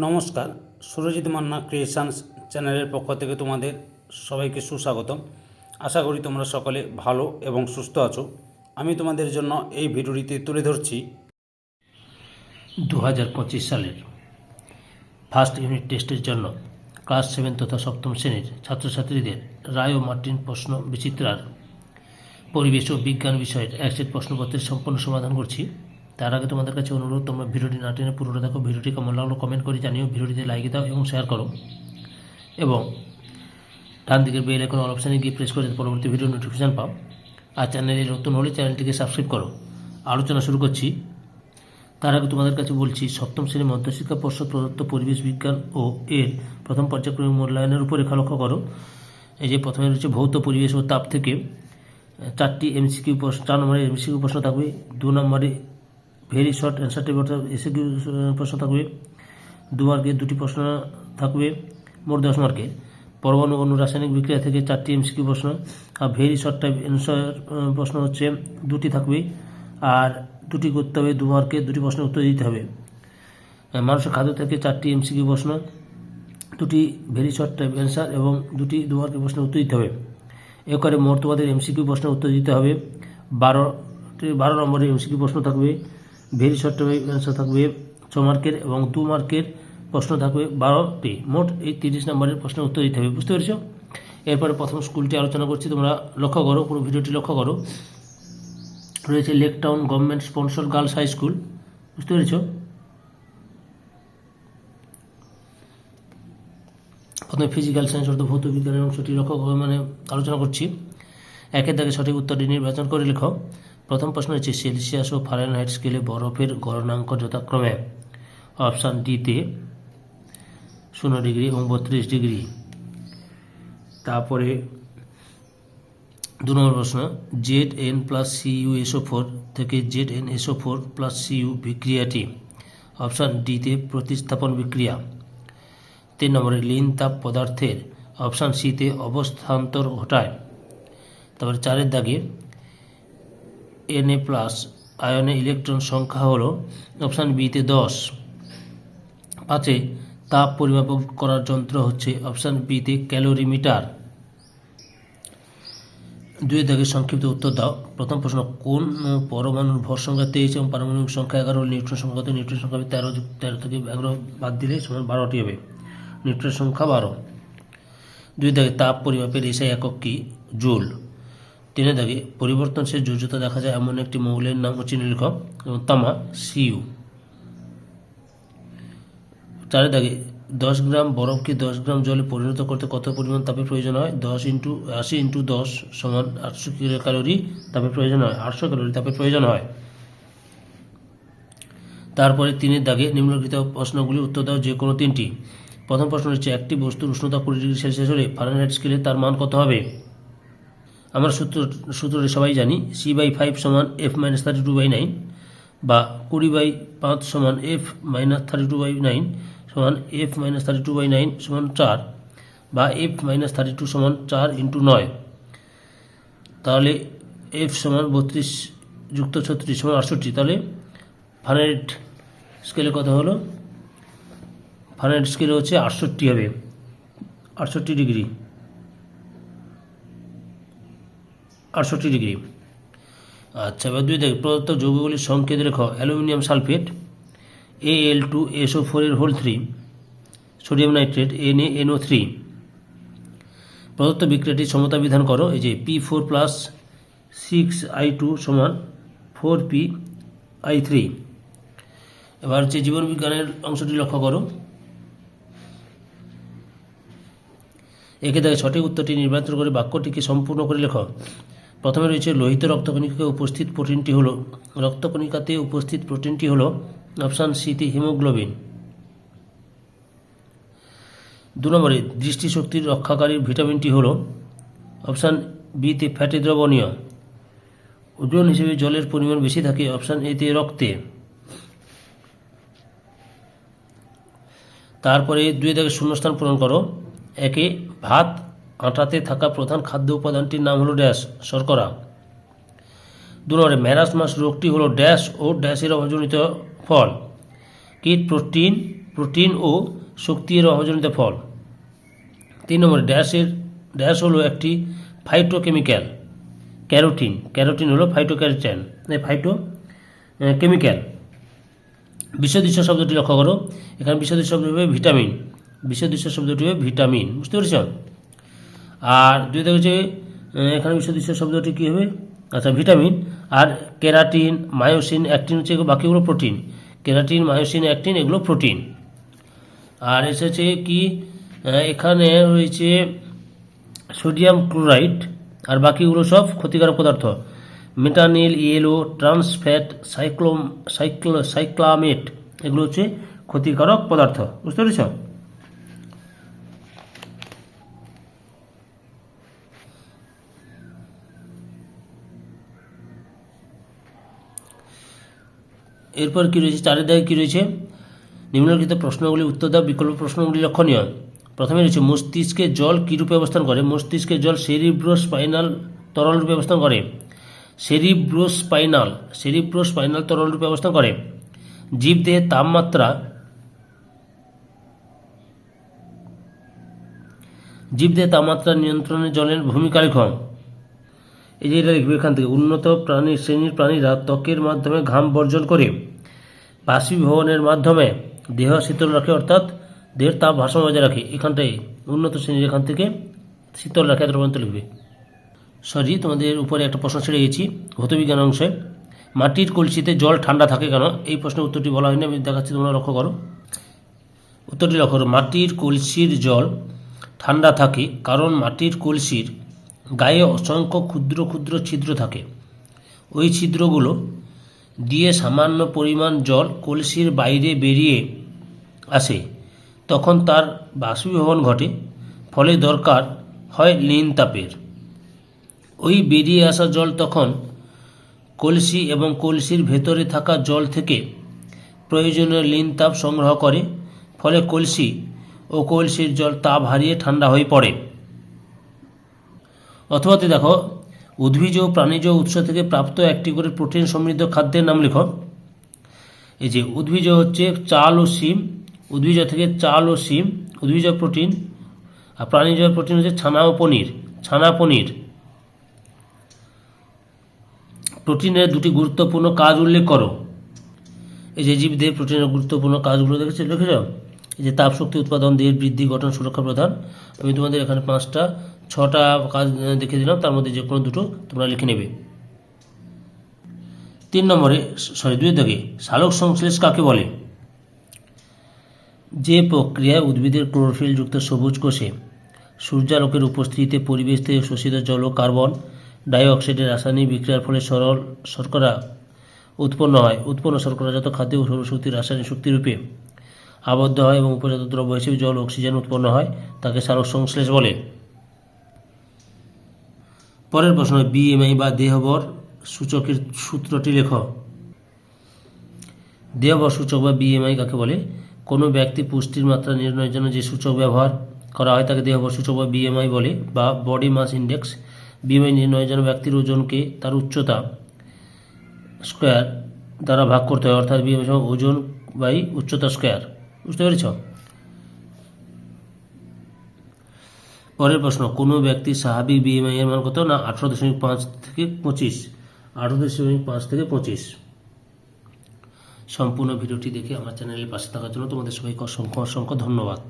নমস্কার, সুরজিৎ মান্না ক্রিয়েশনস চ্যানেলের পক্ষ থেকে তোমাদের সবাইকে সুস্বাগতম। আশা করি তোমরা সকলে ভালো এবং সুস্থ আছো। আমি তোমাদের জন্য এই ভিডিওটিতে তুলে ধরছি দু হাজার পঁচিশ সালের ফার্স্ট ইউনিট টেস্টের জন্য ক্লাস সেভেন তথা সপ্তম শ্রেণির ছাত্রছাত্রীদের রায় ও মার্টিন প্রশ্ন বিচিত্রার পরিবেশ ও বিজ্ঞান বিষয়ের এক সেট প্রশ্নপত্রের সম্পূর্ণ সমাধান করছি। তার আগে তোমাদের কাছে অনুরোধ, তোমরা ভিডিওটি না টেনে পুরোটা দেখো, ভিডিওটি কেমন লাগল কমেন্ট করে জানিও, ভিডিওটিতে লাইক দাও এবং শেয়ার করো। এবং ডান দিকের বেল এখন অপশানে গিয়ে প্রেস করে পরবর্তী ভিডিও নোটিফিকেশান পাও। আর চ্যানেলে নতুন হলে চ্যানেলটিকে সাবস্ক্রাইব করো। আলোচনা শুরু করছি। তার আগে তোমাদের কাছে বলছি, সপ্তম শ্রেণির মধ্যশিক্ষা পর্ষদ প্রদত্ত পরিবেশ বিজ্ঞান ও এর প্রথম পর্যায়ক্রমিক মূল্যায়নের উপর রেখা লক্ষ্য করো। এই যে প্রথমে রয়েছে ভৌত পরিবেশ ও তাপ থেকে, চারটি এমসিকিউ প্রশ্ন, চার নম্বরের এমসিকিউ প্রশ্ন থাকবে, দু নম্বরে very short answer table MCQ প্রশ্ন থাকবে। দু মার্কের দুটি প্রশ্ন থাকবে, মোট দশ মার্কের পরমাণু অণু রাসায়নিক বিক্রিয়া থেকে চারটি এমসিকিউ প্রশ্ন, আর ভেরি শর্ট টাইপ অ্যান্সার প্রশ্ন হচ্ছে দুটি থাকবে, আর দুটি করতে হবে, দু মার্কে দুটি প্রশ্নের উত্তর দিতে হবে। মানুষের খাদ্য থেকে চারটি এমসিকিউ প্রশ্ন, দুটি ভেরি শর্ট টাইপ অ্যান্সার এবং দুটি দু মার্কের প্রশ্নের উত্তর দিতে হবে। এ করে মোট তোমাদের এমসিকিউ প্রশ্নের উত্তর দিতে হবে। বারোটি বারো নম্বরের এমসিকিউ প্রশ্ন থাকবে ভেরি শর্ট অ্যান্সার থাকবে ছ মার্কের এবং দু মার্কের প্রশ্ন থাকবে বারোটি। মোট এই তিরিশ নম্বরের প্রশ্নের উত্তর দিতে হবে। বুঝতে পেরেছ? এরপরে প্রথম স্কুলটি আলোচনা করছি, তোমরা লক্ষ্য করো, পুরো ভিডিওটি লক্ষ্য করো। রয়েছে Lake Town government sponsor girls high school. বুঝতে পেরেছ? প্রথমে ফিজিক্যাল সায়েন্স, অর্থাৎ ভৌত বিজ্ঞানের অংশটি লক্ষ্য মানে আলোচনা করছি। একের দাগে সঠিক উত্তরটি নির্বাচন করে লেখো। প্রথম প্রশ্ন হচ্ছে, সেলসিয়াস ও ফারেনহাইট স্কেলে বরফের গণনাঙ্ক যথাক্রমে? অপশান ডিতে শূন্য ডিগ্রি এবং বত্রিশ ডিগ্রি। তারপরে দু নম্বর প্রশ্ন, Z N plus C U S O four থেকে Z N S O four plus C U বিক্রিয়াটি? Option ডিতে প্রতিস্থাপন বিক্রিয়া। তিন নম্বরে লিন তাপ পদার্থের। অপশান সিতে অবস্থান্তর ঘটায়। তারপরে চারের দাগে এ প্লাস আয়নে ইলেকট্রন সংখ্যা হলো অপশান বিতে দশ। পাঁচে তাপ পরিমাপ করার যন্ত্র হচ্ছে অপশান বিতে ক্যালোরিমিটার দুই দাগের সংক্ষিপ্ত উত্তর দাও। প্রথম প্রশ্ন, কোন পরমাণুর ভর সংখ্যা তেইশ এবং পারমাণবিক সংখ্যা এগারো নিউট্রন সংখ্যা নিউট্রন সংখ্যা তেরো তেরো থেকে এগারো বাদ দিলে সমান বারোটি হবে। নিউট্রন সংখ্যা বারো। দুই দাগে তাপ পরিমাপের এসআই একক কি? জুল। তিনে দাগে পরিবর্তনশীল যোজ্যতা দেখা যায় এমন একটি মৌলের নাম হচ্ছে চিহ্ন লেখক এবং তামা সিইউ চারে দাগে দশ গ্রাম বরফকে দশ গ্রাম জলে পরিণত করতে কত পরিমাণ তাপের প্রয়োজন হয়? দশ ইন্টু আশি ইন্টু দশ সমান আটশো ক্যালোরি তাপের প্রয়োজন হয়। আটশো ক্যালোরি তাপের প্রয়োজন হয়। তারপরে তিনের দাগে নিম্নলিখিত প্রশ্নগুলি উত্তর দাও যে কোনো তিনটি। প্রথম প্রশ্ন হচ্ছে একটি বস্তুর উষ্ণতা কুড়ি ডিগ্রি সেলসিয়াস হলে ফারেনহাইট স্কেলে তার মান কত হবে? আমরা সূত্র, সূত্রটি সবাই জানি সি বাই ফাইভ সমান F minus thirty two by nine বা কুড়ি বাই পাঁচ সমান F minus thirty two by nine সমান F minus thirty two by nine সমান চার বা এফ মাইনাস থার্টি টু সমান চার ইন্টু নয়। তাহলে এফ সমান বত্রিশ যুক্ত ছত্রিশ সমান আটষট্টি। তাহলে ফারেনহাইট স্কেলে কত হলো ফারেনহাইট স্কেলে হচ্ছে আটষট্টি হবে, আটষট্টি ডিগ্রি। আটষট্টি ডিগ্রি। আচ্ছা এবার দুই দেখ, প্রদত্ত যৌগগুলির সংকেত রেখ। Aluminium sulphate A L two S O ফোরের whole three sodium nitrate N A N O three প্রদত্ত বিক্রিয়াটির সমতা বিধান করো, এই যে P four plus six I two সমান ফোর পি আই থ্রি এবার হচ্ছে জীবন বিজ্ঞানের অংশটি লক্ষ্য করো। একে দেখে সঠিক উত্তরটি নির্বাচন করে বাক্যটিকে সম্পূর্ণ করে লেখো। প্রথমে রয়েছে লোহিত রক্তকণিকায় উপস্থিত প্রোটিনটি হলো, রক্তকণিকাতে উপস্থিত প্রোটিনটি হলো অপশান সিতে হিমোগ্লোবিন। দু নম্বরে দৃষ্টিশক্তির রক্ষাকারী ভিটামিনটি হলো অপশান বিতে ফ্যাটি দ্রবণীয়। ওজন হিসেবে জলের পরিমাণ বেশি থাকে, অপশান এতে রক্তে। তারপরে দুই দাগে শূন্যস্থান পূরণ করো। একে ভাত আটাতে থাকা প্রধান খাদ্য উপাদানটির নাম হলো ড্যাশ, শর্করা। দু নম্বরে ম্যারাসমাস রোগটি হলো ড্যাশ ও ড্যাশের অজনিত ফল। কীট, প্রোটিন প্রোটিন ও শক্তির অভাবজনিত ফল। তিন নম্বরে, ড্যাশের, ড্যাশ হলো একটি ফাইটোকেমিক্যাল ক্যারোটিন। ক্যারোটিন হলো ফাইটোক্যারোটিন ফাইটো কেমিক্যাল বিষদৃশ্য শব্দটি লক্ষ্য করো। এখানে বিশ্বদৃশ্য শব্দ হবে ভিটামিন। বিষদৃশ্য শব্দটি হবে ভিটামিন। বুঝতে পেরেছ? আর দুই দেখো যে আহ, এখানে বিষদৃশ্য শব্দটি কী হবে? আচ্ছা ভিটামিন। আর কেরাটিন মায়োসিন অ্যাক্টিন হচ্ছে বাকিগুলো প্রোটিন। কেরাটিন মায়োসিন অ্যাক্টিন এগুলো প্রোটিন। আর এসেছে কি এখানে রয়েছে সোডিয়াম ক্লোরাইড আর বাকিগুলো সব ক্ষতিকারক পদার্থ। মেটানিল ইয়েলো ট্রান্সফ্যাট সাইক্লোম সাইক্লো সাইক্লামেট এগুলো হচ্ছে ক্ষতিকারক পদার্থ। বুঝতে পেরেছ? এরপর কি রয়েছে? চারের দাগে কি রয়েছে? নিম্নলিখিত প্রশ্নগুলি উত্তর দাও, বিকল্প প্রশ্নগুলি লক্ষণীয়। প্রথমে রয়েছে, মস্তিষ্কে জল কীরূপে অবস্থান করে? মস্তিষ্কে জল সেরিব্রোস্পাইনাল তরল রূপে অবস্থান করে। সেরিব্রোস্পাইনাল সেরিব্রোস্পাইনাল তরল রূপে অবস্থান করে। জীবদেহের তাপমাত্রা জীবদেহের তাপমাত্রা নিয়ন্ত্রণে জলের ভূমিকা লেখম এই যে এটা লিখবে এখান থেকে, উন্নত প্রাণী, শ্রেণির প্রাণীরা ত্বকের মাধ্যমে ঘাম বর্জন করে। বাষ্পীভবনের মাধ্যমে দেহ শীতল রাখে, অর্থাৎ দেহের তাপ ভারসাম্য বজায় রাখে। এখানটায় উন্নত শ্রেণির এখান থেকে শীতল রাখে এত পর্যন্ত লিখবে। সরি, তোমাদের উপরে একটা প্রশ্ন ছেড়ে গেছি ভৌতবিজ্ঞান অংশে। মাটির কলসিতে জল ঠান্ডা থাকে কেন? এই প্রশ্নের উত্তরটি বলা হয়নি, আমি দেখাচ্ছি, তোমরা লক্ষ্য করো। উত্তরটি লক্ষ্য করো, মাটির কলসির জল ঠান্ডা থাকে কারণ মাটির কলসির গায়ে অসংখ্য ক্ষুদ্র ক্ষুদ্র ছিদ্র থাকে। ওই ছিদ্রগুলো দিয়ে সামান্য পরিমাণ জল কলসির বাইরে বেরিয়ে আসে। তখন তার বাষ্পীভবন ঘটে। ফলে দরকার হয় লিন তাপের। ওই বেরিয়ে আসা জল তখন কলসি এবং কলসির ভেতরে থাকা জল থেকে প্রয়োজনীয় লিন তাপ সংগ্রহ করে। ফলে কলসি ও কলসির জল তাপ হারিয়ে ঠান্ডা হয়ে পড়ে। অথবাতে দেখো, উদ্ভিজ ও প্রাণীজ উৎস থেকে প্রাপ্ত একটি করে প্রোটিন সমৃদ্ধ খাদ্যের নাম লেখো। এই যে উদ্ভিজ হচ্ছে চাল ও শিম, উদ্ভিজ থেকে চাল ও শিম, উদ্ভিজ প্রোটিন, আর প্রাণীজ প্রোটিন হচ্ছে ছানা ও পনির, ছানা পনির। প্রোটিনের দুটি গুরুত্বপূর্ণ কাজ উল্লেখ করো। এই যে জীবদেহে প্রোটিনের গুরুত্বপূর্ণ কাজগুলো দেখেছ দেখেছ এই যে তাপ শক্তি উৎপাদন দেহের বৃদ্ধি, গঠন, সুরক্ষা প্রদান। আমি তোমাদের এখানে পাঁচটা ছটা কাজ দেখে দিলাম, তার মধ্যে যে কোনো দুটো তোমরা লিখে নেবে। তিন নম্বরে সরি দুই দাগে সালোক সংশ্লেষ কাকে বলে? যে প্রক্রিয়ায় উদ্ভিদের ক্লোরোফিলযুক্ত সবুজ কোষে সূর্যালোকের উপস্থিতিতে পরিবেশ থেকে শোষিত জল কার্বন ডাইঅক্সাইডের রাসায়নিক বিক্রিয়ার ফলে সরল শর্করা উৎপন্ন হয়। উৎপন্ন শর্করাজাত খাদ্য ও সৌরশক্তির রাসায়নিক শক্তিরূপে আবদ্ধ হয় এবং উপজাত দ্রব্য হিসেবে জল অক্সিজেন উৎপন্ন হয়, তাকে সালোক সংশ্লেষ বলে। পরের প্রশ্ন বিএমআই বা দেহবর সূচকের সূত্রটি লেখ। দেহবর সূচক বা বিএমআই কাকে বলে? কোনো ব্যক্তি পুষ্টির মাত্রা নির্ণয়ের জন্য যে সূচক ব্যবহার করা হয় তাকে দেহবর সূচক বা বিএমআই বলে বা বডি মাস ইন্ডেক্স। বিএমআই নির্ণয়ের জন্য ব্যক্তির ওজনকে তার উচ্চতা স্কোয়ার দ্বারা ভাগ করতে হয়, অর্থাৎ বিএমআই ওজন বাই উচ্চতা স্কোয়ার। বুঝতে পেরেছ? পরের প্রশ্ন, কোনো ব্যক্তির স্বাভাবিক বিএমআই এর মান কত? না, আঠারো দশমিক পাঁচ থেকে পঁচিশ। আঠারো দশমিক পাঁচ থেকে পঁচিশ। সম্পূর্ণ ভিডিওটি দেখে আমার চ্যানেলের পাশে থাকার জন্য তোমাদের সবাইকে অসংখ্য অসংখ্য ধন্যবাদ।